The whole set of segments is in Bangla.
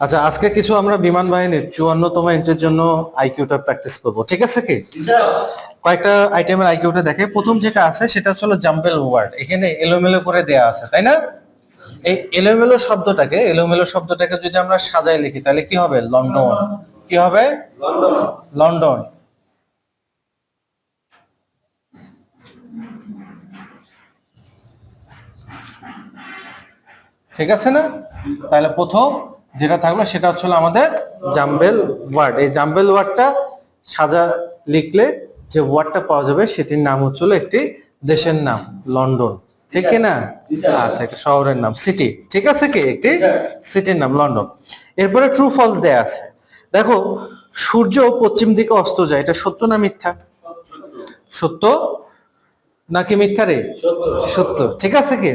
আচ্ছা আজকে কিছু আমরা বিমান বাহিনীর চুয়ান্নতম এন্ট্রির জন্য আইকিউটা প্র্যাকটিস করব। ঠিক আছে কি? কয়েকটা আইটেমের আইকিউটা দেখে। প্রথম যেটা আছে সেটা হচ্ছে জাম্পেল ওয়ার্ড এখানে এলোমেলো করে দেয়া আছে তাই না? এই এলোমেলো শব্দটাকে এলোমেলো শব্দটাকে যদি আমরা সাজায় লিখি তাহলে কি হবে? লন্ডন। কি হবে? লন্ডন। ঠিক আছে না? তাহলে প্রথম যেটা থাকল সেটা হচ্ছে আমাদের জাম্বেল ওয়ার্ড। এই জাম্বেল ওয়ার্ডটা সাজা লিখলে যে ওয়ার্ডটা পাওয়া যাবে, সেটির নাম হচ্ছে হলো একটি দেশের নাম, লন্ডন। ঠিক না? আচ্ছা একটা শহরের নাম, সিটি। ঠিক আছে কি? একটি সিটির নাম, লন্ডন। এরপরে ট্রু ফলস দেয়া আছে। দেখো, সূর্য পশ্চিম দিকে অস্ত যায়, এটা সত্য না মিথ্যা? সত্য। নাকি মিথ্যা রে সত্য। ঠিক আছে কি?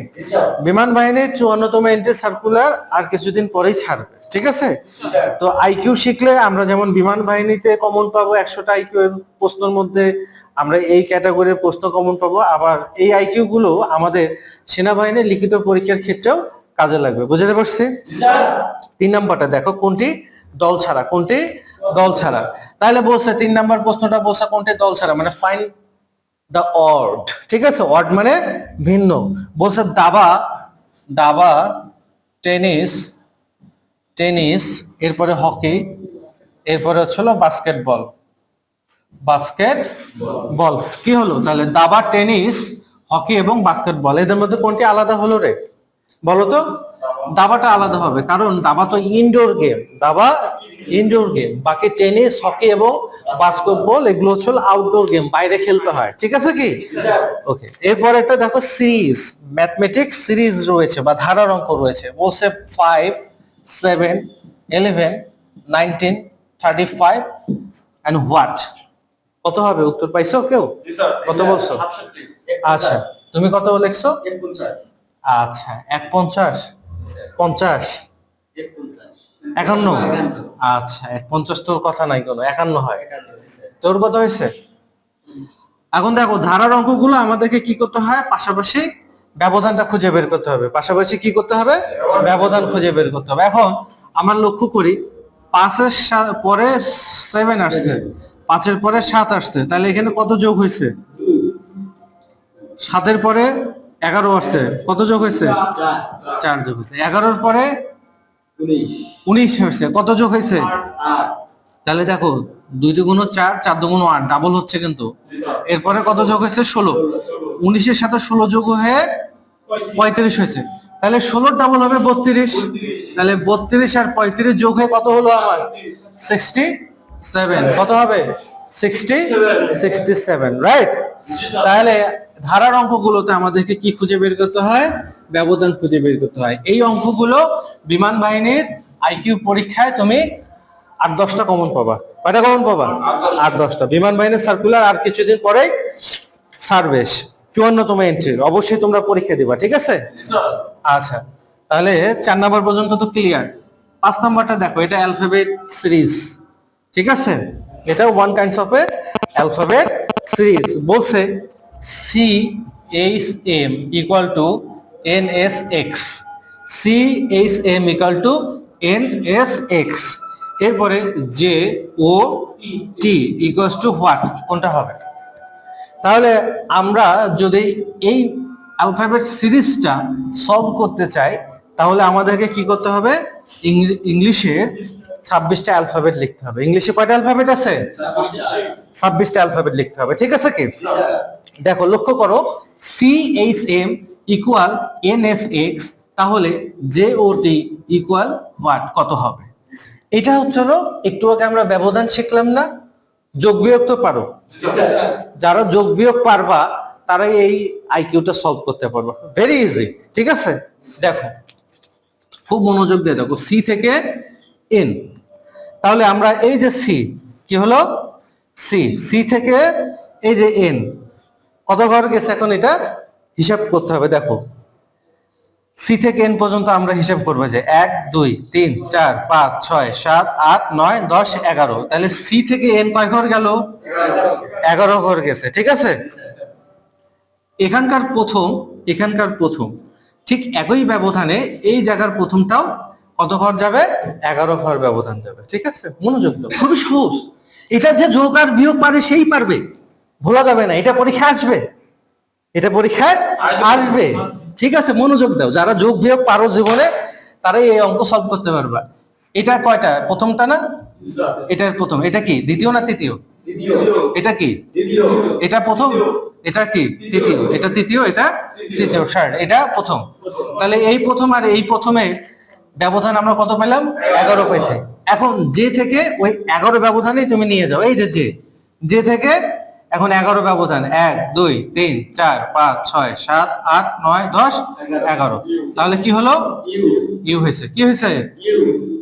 বিমান বাহিনীর চুয়ান্নতম এন্ট্রি সার্কুলার আর কিছুদিন পরেই ছাড়বে। ঠিক আছে? তো আইকিউ শিখলে আমরা যেমন বিমান বাহিনীতে কমন পাবো একশোটা আইকিউ এর প্রশ্নের মধ্যে, আমরা এই ক্যাটাগরির প্রশ্ন কমন পাবো। আবার এই আইকিউ গুলো আমাদের সেনাবাহিনীর লিখিত পরীক্ষার ক্ষেত্রেও কাজে লাগবে। বুঝতে পারছি? তিন নাম্বারটা দেখো কোনটি? দল ছাড়া। কোনটি? দল ছাড়া। তাহলে বলছে তিন নাম্বার প্রশ্নটা বলছে কোনটি? দল ছাড়া। মানে ফাইন দ্য অড ঠিক আছে? অড মানে ভিন্ন। বলছে দাবা দাবা, টেনিস টেনিস, এরপরে হকি, এরপরে হচ্ছিল বাস্কেটবল বাস্কেট বল কি হলো? তাহলে দাবা, টেনিস, হকি এবং বাস্কেটবল এদের মধ্যে কোনটি আলাদা হলো রে? বলো তো। দাবাটা আলাদা হবে। কারণ দাবা তো ইনডোর গেম দাবা ইনডোর গেম বাকি টেনিস হকি এবং বাস্কেটবল এগুলো হচ্ছে আউটডোর গেম বাইরে খেলতে হয়। ঠিক আছে কি? ওকে এরপর একটা দেখো সিরিজ ম্যাথমেটিক্স সিরিজ রয়েছে বা ধারার অঙ্ক রয়েছে। বলছে five seven eleven nineteen thirty five and what কত হবে? উত্তর পাইছো কেউ? কত বলছো? আচ্ছা তুমি কত লিখছো আচ্ছা এক পঞ্চাশ? পঞ্চাশ? একান্ন? আচ্ছা পঞ্চাশ তোর কথা নাই কোনো একান্ন হয়। তোর কত হয়েছে? এখন দেখো ধারার অঙ্কগুলো আমাদেরকে কি করতে হয়? পাশাপাশি ব্যবধানটা খুঁজে বের করতে হবে। পাশাপাশি কি করতে হবে? ব্যবধান খুঁজে বের করতে হবে। এখন আমরা লক্ষ্য করি পাঁচের পরে সেভেন আসছে পাঁচের পরে সাত আসছে। তাহলে এখানে কত যোগ হয়েছে? সাতের পরে এগারো আসছে। কত যোগ হয়েছে? চার যোগ হয়েছে। এগারোর পরে উনিশ। হয়েছে। কত যোগ হয়েছে? তাহলে দেখো দুই দুগুণ চার চার দুগুণ আট ডাবল হচ্ছে কিন্তু। এরপরে কত যোগ হয়েছে? ষোলো। উনিশের সাথে ষোলো যোগ হয়ে পঁয়ত্রিশ হয়েছে। তাহলে ষোলো ডাবল হবে বত্রিশ। তাহলে বত্রিশ আর পঁয়ত্রিশ যোগ হয়ে কত হলো আমার? সিক্সটি সেভেন কত হবে? সিক্সটি সিক্সটি সেভেন রাইট তাহলে ধারার অঙ্কগুলোতে আমাদেরকে কি খুঁজে বের করতে হয়? ব্যবধান খুঁজে বের করতে হয়। এই অঙ্কগুলো বিমান বাহিনীর আইকিউ পরীক্ষায় তুমি আট, দশটা কমন পাবা। কয়টা কমন পাবা? আট, দশটা। বিমান বাহিনীর সার্কুলার আর কিছুদিন পরে সার্ভিস চুয়ান্নতম এন্ট্রি অবশ্যই তোমরা পরীক্ষা দিবা, ঠিক আছে? আচ্ছা তাহলে চার নাম্বার পর্যন্ত তো ক্লিয়ার পাঁচ নাম্বারটা দেখো, এটা অ্যালফাবেট সিরিজ ঠিক আছে? এটা one kinds of a alphabet series বলছে C H M equal to N S X C M equal to N S X এরপরে J O T equals to what কোনটা হবে? তাহলে আমরা যদি এই অ্যালফাবেট সিরিজটা সলভ করতে চাই, তাহলে আমাদেরকে কি করতে হবে? ইংলি- ইংলিশে ছাব্বিশটা অ্যালফাবেট লিখতে হবে। ইংলিশে কয়টা অ্যালফাবেট আছে? ছাব্বিশটা অ্যালফাবেট লিখতে হবে। ঠিক আছে কি? দেখো, লক্ষ্য করো C H M equal N S X তাহলে J O T equal what কত হবে? এটা হচ্ছে হলো, একটু আগে আমরা ব্যবধান শিখলাম না, যোগ বিয়োগ তো পারো। যারা যোগ বিয়োগ পারবা, তারাই এই আইকিউটা সলভ করতে পারবা। ভেরি ইজি ঠিক আছে? দেখো, খুব মনোযোগ দিয়ে দেখো সি থেকে এন তাহলে আমরা এই যে সি কি হলো? সি সি থেকে এই যে এন কত ঘর গেছে এখন এটা? হিসাব করতে হবে, দেখো। সি থেকে এন পর্যন্ত আমরা হিসাব করব যে এক দুই তিন চার পাঁচ ছয় সাত আট নয় দশ এগারো। তাহলে সি থেকে এন কয় ঘর গেল? এগারো ঘর গেছে ঠিক আছে? এখানকার প্রথম এখানকার প্রথম ঠিক একই ব্যবধানে এই জায়গার প্রথমটাও কত ঘর যাবে? এগারো ঘর ব্যবধান যাবে ঠিক আছে? মনোযোগ দাও খুবই সহজ। এটা যে যোগ আর বিয়োগ পারে সেই পারবে। ভোলা যাবে না এটা পরীক্ষা আসবে। এটা পরীক্ষায় আসবে। ঠিক আছে, মনোযোগ দাও। যারা যোগ বিয়োগ পারো জীবনে, তারাই এই অঙ্ক সলভ করতে পারবা। এটা কয়টা? প্রথমটা না? এটার প্রথম। এটা কি? দ্বিতীয় না তৃতীয়? এটা কি? এটা প্রথম? এটা কি? তৃতীয়। এটা তৃতীয় এটা তৃতীয়। শার্ট এটা প্রথম। তাহলে এই প্রথম আর এই প্রথমে ব্যবধান আমরা কত পেলাম? এগারো পাইছি এখন যে থেকে ওই এগারো ব্যবধানেই তুমি নিয়ে যাও। এই যে যে থেকে এখন এগারো ব্যবধান। এক, দুই, তিন, চার, পাঁচ, ছয়, সাত, আট, নয়, দশ, এগারো। তাহলে কি হলো? ইউ হয়েছে। কি হয়েছে?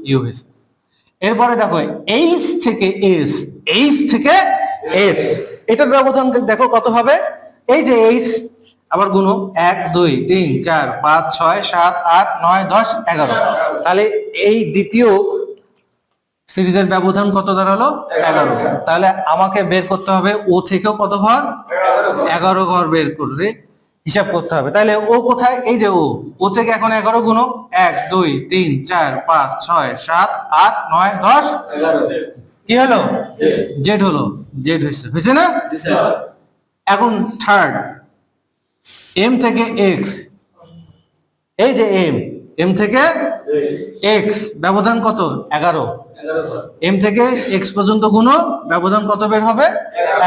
ইউ হয়েছে। এরপরে দেখো, এইচ থেকে এস, এইচ থেকে এস। এটার ব্যবধান দেখো কত হবে? এই যে এইচ, আবার গুনো এক, দুই, তিন, চার, পাঁচ, ছয়, সাত, আট, নয়, দশ, এগারো। তাহলে এই দ্বিতীয় সিরিজের ব্যবধান কত দাঁড়াল? এগারো। তাহলে আমাকে বের করতে হবে ও থেকেও কত ঘর? এগারো ঘর বের করে হিসাব করতে হবে। তাহলে ও কোথায়? এই যে ও। ও থেকে এখন এগারো গুণ এক দুই তিন চার পাঁচ ছয় সাত আট নয় দশ? কি হলো? জেড হলো। জেড হয়েছে। হয়েছে না? এখন থার্ড এম থেকে এক্স এই যে এম এম থেকে এক্স ব্যবধান কত? এগারো। এম থেকে এক্স পর্যন্ত গুণ ব্যবধান কত বের হবে?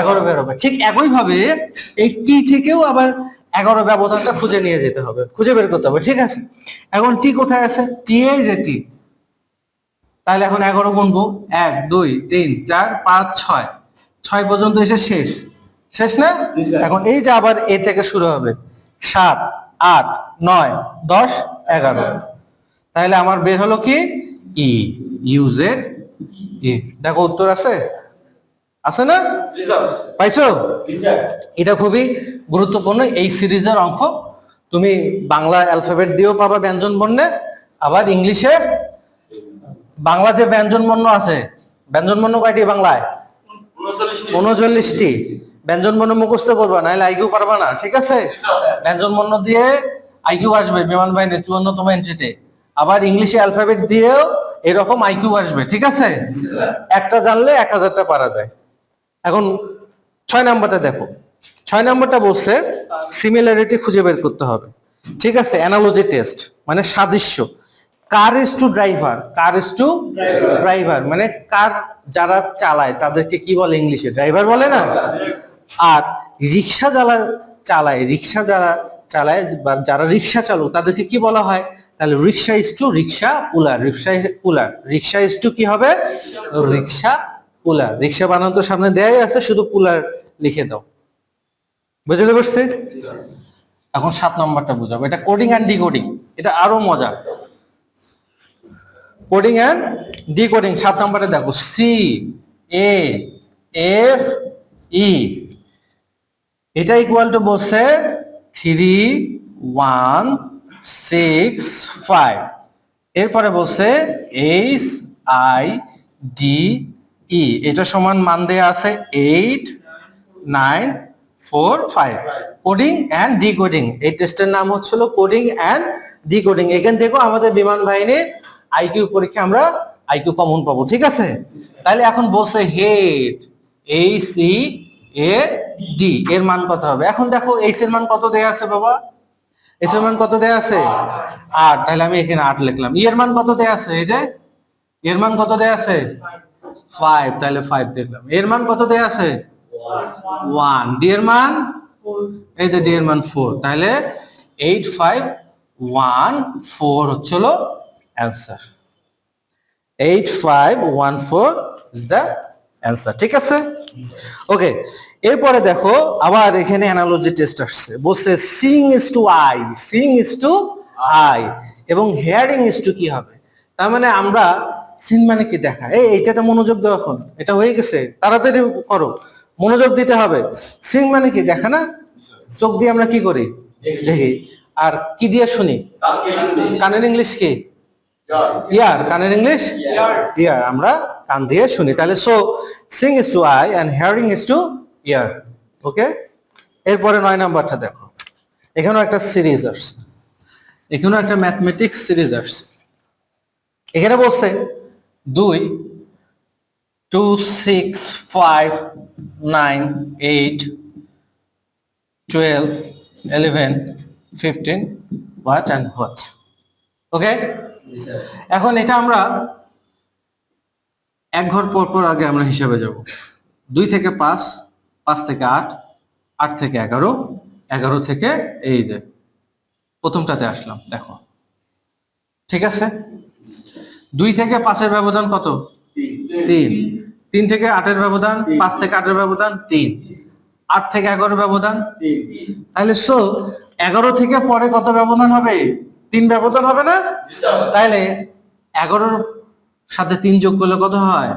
এগারো বের হবে। ঠিক একই ভাবে এই টি থেকেও আবার এগারো ব্যবধানটা খুঁজে নিয়ে যেতে হবে। খুঁজে বের করতে হবে ঠিক আছে? এখন টি কোথায় আছে? টি এই যে টি তাহলে এখন এগারো গুনবো। এক দুই তিন চার পাঁচ ছয়। ছয় পর্যন্ত এসে শেষ। শেষ না? এখন এই যে আবার এ থেকে শুরু হবে। সাত আট নয় দশ এগারো। তাহলে আমার বের হলো কি? ই ইউজেড ই দেখো উত্তর আছে? আছে না? পাইছো? এটা খুবই গুরুত্বপূর্ণ এই সিরিজের অঙ্ক তুমি বাংলা অ্যালফাবেট দিয়েও পাবা ব্যঞ্জন বর্ণে আবার ইংলিশে বাংলা যে ব্যঞ্জন বর্ণ আছে ব্যঞ্জন বর্ণ কয়টি বাংলায়? উনচল্লিশটি। ব্যঞ্জন বর্ণ মুখস্থ করবা নাহলে আইকিউ পারবা না ঠিক আছে? ব্যঞ্জন বর্ণ দিয়ে আইকিউ আসবে বিমান বাহিনীর চুয়ান্নতম এন্ট্রিতে আবার ইংলিশে অ্যালফাবেট দিয়েও এরকম আইকিউ আসবে, ঠিক আছে? একটা জানলে এক হাজারটা পারা যায়। এখন ছয় নাম্বারটা দেখো। ছয় নাম্বারটা বলছে সিমিলারিটি খুঁজে বের করতে হবে। ঠিক আছে? অ্যানালজি টেস্ট মানে সাদৃশ্য। Car is to driver car is to driver মানে কার যারা চালায়, তাদেরকে কি বলে ইংলিশে? ড্রাইভার বলে না? আর রিক্সা যারা চালায়, রিক্সা যারা চালায় বা যারা রিক্সা চালক, তাদেরকে কি বলা হয়? তাহলে রিক্সা is to rickshaw পুলার rickshaw পুলার rickshaw is to কি হবে? রিক্সা পুলার রিক্সা বানানো তো সামনে দেয়াই আছে, শুধু পুলার লিখে দাও। বুঝতে পারছি? এখন সাত নম্বরটা বুঝাবো। এটা কোডিং অ্যান্ড ডিকোডিং এটা আরও মজা। কোডিং অ্যান্ড ডিকোডিং সাত নম্বরে দেখো। সি এ এফ ই এটা ইকুয়াল টু বলছে থ্রি ওয়ান সিক্স ফাইভ এরপরে বলছে এইচ আই ডি ই এটা সমান মান দেয়া আছে eight nine four five coding and decoding এই টেস্টের নাম হচ্ছিল কোডিং অ্যান্ড ডিকোডিং এখান থেকেও আমাদের বিমান বাহিনীর আইকিউ পরীক্ষা আমরা আইকিউ কমন পাবো, ঠিক আছে? তাহলে এখন বলছে হেড এই সি এ ডি এর মান কত হবে? এখন দেখো এইচ এর মান কত দেয়া আছে বাবা? এইচ এর মান কত দেয়া আছে? আট, তাহলে আমি এখানে আট লিখলাম। ই এর মান কত দেয়া আছে? এই যে এর মান কত দেয়া আছে? ফাইভ তাহলে ফাইভ দেখলাম। এর মান কত দেয়া আছে? ওয়ান ডি এর মান? এই যে ডি এর মান ফোর তাহলে এইট ফাইভ ওয়ান ফোর হচ্ছিল answer eight five one four is the answer ঠিক আছে? ওকে এরপরে দেখো আবার এখানে অ্যানালজি টেস্ট আসছে। বলছে seeing is to eye seeing is to eye এবং হেয়ারিং ইজ টু কি হবে? তার মানে আমরা সিন মানে কি দেখা? এই এইটাতে মনোযোগ দাও এখন। এটা হয়ে গেছে তাড়াতাড়ি করো। মনোযোগ দিতে হবে। সিং মানে কি দেখা না? চোখ দিয়ে আমরা কি করি? দেখি। আর কি দিয়ে শুনি? কানের ইংলিশ কি? ইয়ার। কানের ইংলিশ ইয়ার। আমরা কান দিয়ে শুনি। তাহলে so seeing is to eye and hearing is to ear okay এরপরে নয় নাম্বারটা দেখো। এখানেও একটা সিরিজ আসছে। এখানেও একটা ম্যাথমেটিক্স সিরিজ আসছে। এখানে বলছে, দুই two six five nine eight twelve eleven fifteen what and what okay এখন এটা আমরা এক ঘর পর পর আগে আমরা হিসাবে যাব। দুই থেকে পাঁচ পাঁচ থেকে আট আট থেকে এগারো এগারো থেকে এই যে প্রথমটাতে আসলাম দেখো। ঠিক আছে? দুই থেকে পাঁচের ব্যবধান কত? তিন। তিন থেকে আটের ব্যবধান পাঁচ থেকে আটের ব্যবধান তিন। আট থেকে এগারো ব্যবধান? তাহলে সো এগারো থেকে পরে কত ব্যবধান হবে? তিন ব্যবধান হবে না? তাহলে এগারোর সাথে তিন যোগ করলে কত হয়?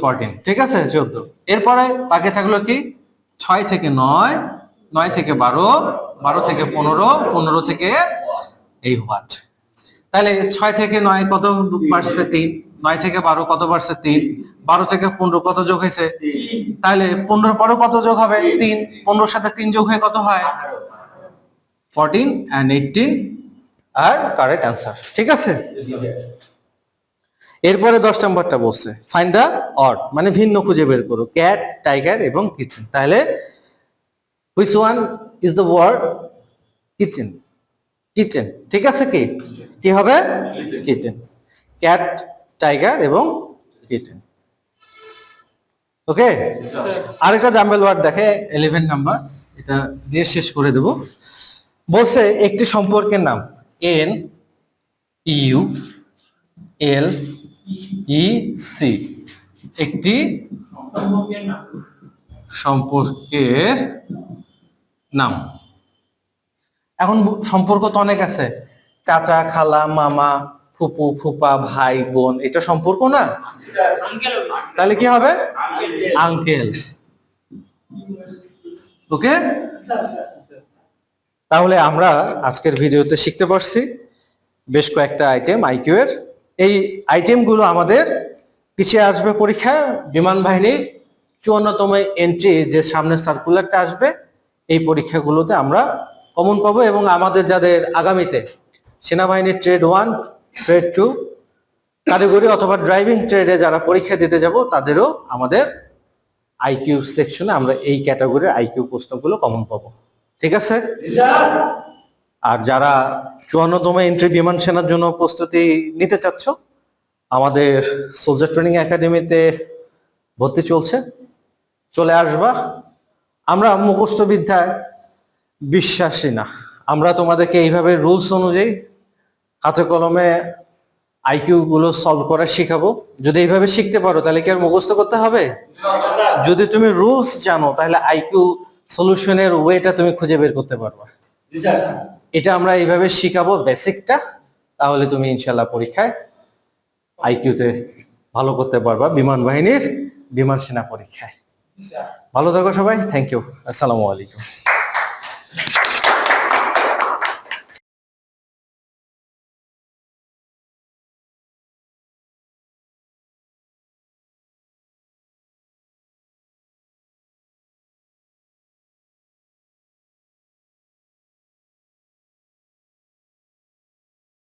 ফোরটিন ঠিক আছে চোদ্দ এরপরে বাকি থাকল কি ছয় থেকে নয় নয় থেকে বারো বারো থেকে পনেরো পনেরো থেকে এই হোয়াট তাহলে ছয় থেকে নয় কত বাড়ছে তিন নয় থেকে বারো কত বাড়ছে তিন বারো থেকে পনেরো কত যোগ হয়েছে তাহলে পনেরো পরে কত যোগ হবে তিন পনেরোর সাথে তিন যোগ হয়ে কত হয় ফোরটিন অ্যান্ড এইটিন আর কারেক্ট অ্যান্সার ঠিক আছে এরপরে দশ নম্বরটা বলছে ফাইন্ড দা অড মানে ভিন্ন খুঁজে বের করো ক্যাট টাইগার এবং কিচেন তাহলে which one is the word kitchen kitchen ঠিক আছে কি? কি হবে? কিচেন ক্যাট টাইগার এবং কিচেন ওকে আরেকটা জাম্বেল ওয়ার্ড দেখে ইলেভেন নাম্বার এটা দিয়ে শেষ করে দেব। বলছে, একটি সম্পর্কের নাম N U L E C একটি সম্পর্কের নাম। এখন সম্পর্ক তো অনেক আছে। চাচা, খালা, মামা, ফুপু, ফুপা, ভাই, বোন, এটা সম্পর্ক না? তাহলে কি হবে? আঙ্কেল। ওকে? তাহলে আমরা আজকের ভিডিওতে শিখতে পারছি বেশ কয়েকটা আইটেম আইকিউ এর। এই আইটেমগুলো আমাদের পিছিয়ে আসবে পরীক্ষায়। বিমান বাহিনীর চুয়ান্নতম এন্ট্রি যে সামনে সার্কুলারটা আসবে, এই পরীক্ষাগুলোতে আমরা কমন পাবো এবং আমাদের যাদের আগামীতে সেনাবাহিনীর ট্রেড ওয়ান ট্রেড টু কারিগরি অথবা ড্রাইভিং ট্রেডে যারা পরীক্ষা দিতে যাব, তাদেরও আমাদের আইকিউ সেকশনে আমরা এই ক্যাটাগরির আইকিউ প্রশ্নগুলো কমন পাবো। ঠিক আছে? আর যারা চুয়ান্নতম এন্ট্রি বিমান সেনার জন্য প্রস্তুতি নিতে চাচ্ছ, আমাদের সোলজার ট্রেনিং একাডেমিতে ভর্তি চলছে। চলে আসবা। আমরা মুখস্থ বিদ্যায় বিশ্বাসী না। আমরা তোমাদেরকে এইভাবে রুলস অনুযায়ী হাতে কলমে আইকিউ গুলো সলভ করা শিখাবো। যদি এইভাবে শিখতে পারো, তাহলে কি আর মুখস্থ করতে হবে? যদি তুমি রুলস জানো, তাহলে আইকিউ সলিউশনের ওয়েটা তুমি খুঁজে বের করতে পারবা। এটা আমরা এইভাবে শিখাবো বেসিকটা, তাহলে তুমি ইনশাল্লাহ পরীক্ষায় আইকিউতে ভালো করতে পারবা বিমান বাহিনীর বিমান সেনা পরীক্ষায়। ভালো থাকো সবাই থ্যাংক ইউ আসসালামু আলাইকুম।